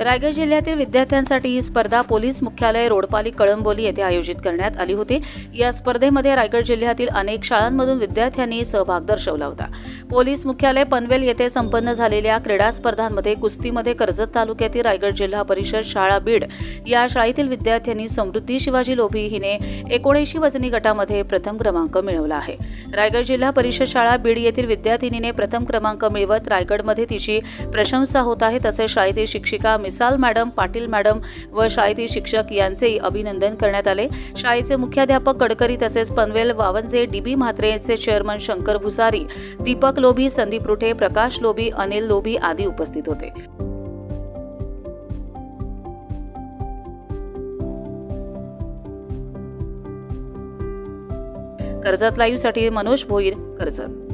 रायगड जिल्ह्यातील विद्यार्थ्यांसाठी ही स्पर्धा पोलीस मुख्यालय रोडपाली कळंबोली येथे आयोजित करण्यात आली होती. या स्पर्धेमध्ये रायगड जिल्ह्यातील अनेक शाळांमधून विद्यार्थ्यांनी सहभाग दर्शवला होता. पोलीस मुख्यालय पनवेल येथे संपन्न झालेल्या क्रीडा स्पर्धांमध्ये कुस्तीमध्ये कर्जत तालुक्यातील रायगड जिल्हा परिषद शाळा बीड या शाळेतील विद्यार्थ्यांनी समृद्धी शिवाजी लोभी हिने एकोणऐंशी वजनी गटामध्ये प्रथम क्रमांक मिळवला आहे. रायगड जिल्हा परिषद शाळा बीड येथील विद्यार्थिनीने प्रथम क्रमांक मिळवत रायगडमध्ये तिची प्रशंसा होत आहे तसेच शाळेतील शिक्षिका मिसाल मॅडम पाटील मॅडम व शाळेतील शिक्षक यांचेही अभिनंदन करण्यात आले. शाळेचे मुख्याध्यापक गडकरी तसेच पनवेल वावंजे डीबी म्हात्रेचे चेअरमन शंकर भुसारी दीपक लोभी संदीप रुठे प्रकाश लोभी अनिल लोभी आदी उपस्थित होते. कर्जत लाईव्हसाठी मनोज भोईर कर्जत.